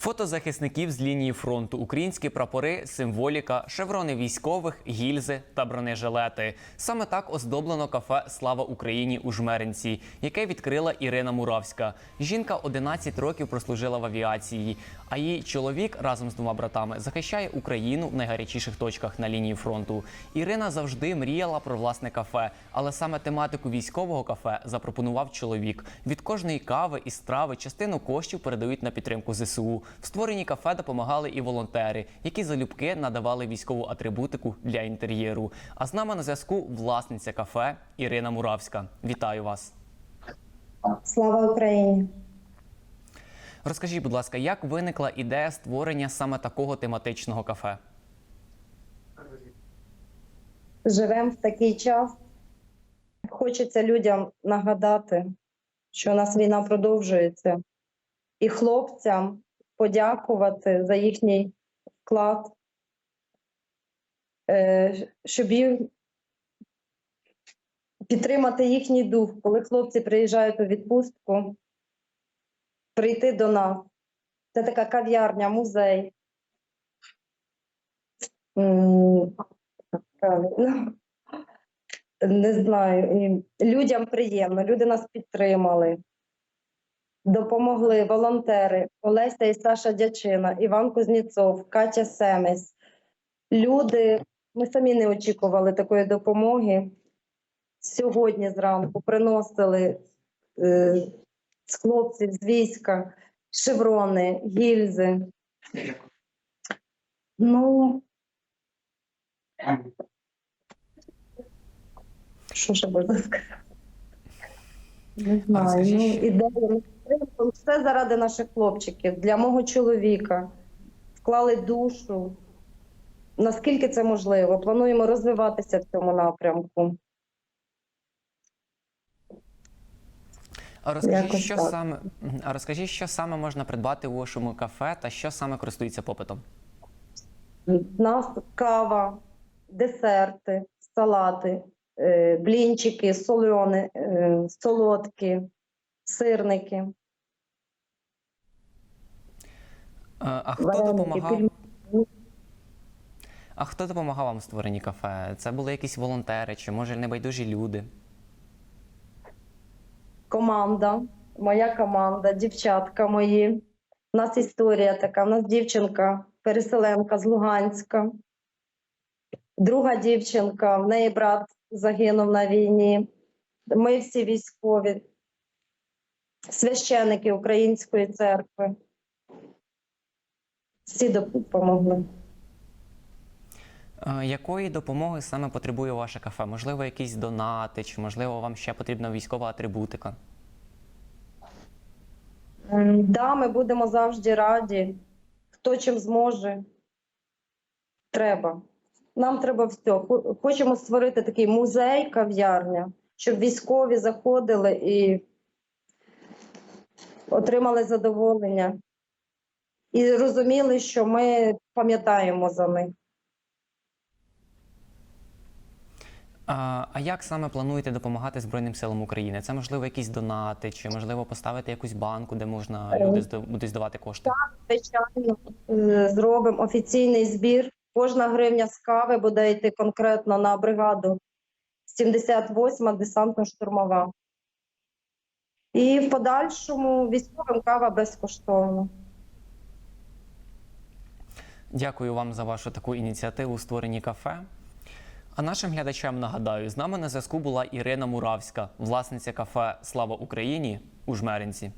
Фото захисників з лінії фронту, українські прапори, символіка, шеврони військових, гільзи та бронежилети. Саме так оздоблено кафе Слава Україні у Жмеринці, яке відкрила Ірина Муравська. Жінка 11 років прослужила в авіації, а її чоловік разом з двома братами захищає Україну в найгарячіших точках на лінії фронту. Ірина завжди мріяла про власне кафе, але саме тематику військового кафе запропонував чоловік. Від кожної кави і страви частину коштів передають на підтримку ЗСУ. В створенні кафе допомагали і волонтери, які залюбки надавали військову атрибутику для інтер'єру. А з нами на зв'язку власниця кафе Ірина Муравська. Вітаю вас. Слава Україні! Розкажіть, будь ласка, як виникла ідея створення саме такого тематичного кафе? Живемо в такий час. Хочеться людям нагадати, що у нас війна продовжується, і хлопцям подякувати за їхній вклад, е, щоб підтримати їхній дух, коли хлопці приїжджають у відпустку, прийти до нас. Це така кав'ярня, музей. Не знаю. Людям приємно, люди нас підтримали, допомогли волонтери Олеся і Саша Дячина, Іван Кузніцов, Катя Семесь. Люди, ми самі не очікували такої допомоги. Сьогодні зранку приносили е, з хлопців з війська шеврони, гільзи. Ну, Що ще можна сказати? Не знаю. Ну, ідея ну, все заради наших хлопчиків, для мого чоловіка. Вклали душу. Наскільки це можливо? Плануємо розвиватися в цьому напрямку. А розкажіть, Якось що так. саме а розкажіть, що саме можна придбати у вашому кафе та що саме користується попитом? У нас кава, десерти, салати, е, блінчики, сольони, е, солодкі, сирники, Е, А хто допомагав? А хто допомагав вам в створенні кафе? Це були якісь волонтери чи може небайдужі люди? команда, моя команда, дівчатка мої. У нас історія така. У нас дівчинка, переселенка з Луганська. Друга дівчинка, в неї брат загинув на війні. Ми всі військові, священики Української церкви. Всі допомогли. Е, Якої допомоги саме потребує ваше кафе? Можливо, якісь донати, чи можливо вам ще потрібна військова атрибутика? М, Да, ми будемо завжди раді. Хто чим зможе. Треба. Нам треба все. Хочемо створити такий музей, кав'ярня, щоб військові заходили і отримали задоволення. І розуміли, що ми пам'ятаємо за них. А, а як саме плануєте допомагати Збройним силам України? Це можливо якісь донати, чи можливо поставити якусь банку, де можна Е, люди будуть здавати кошти? Звичайно, е, зробимо офіційний збір. Кожна гривня з кави буде йти конкретно на бригаду 78-ма десантно-штурмова. І в подальшому військовим кава безкоштовно. Дякую вам за вашу таку ініціативу у створенні кафе. А нашим глядачам нагадаю, з нами на зв'язку була Ірина Муравська, власниця кафе Слава Україні у Жмеринці.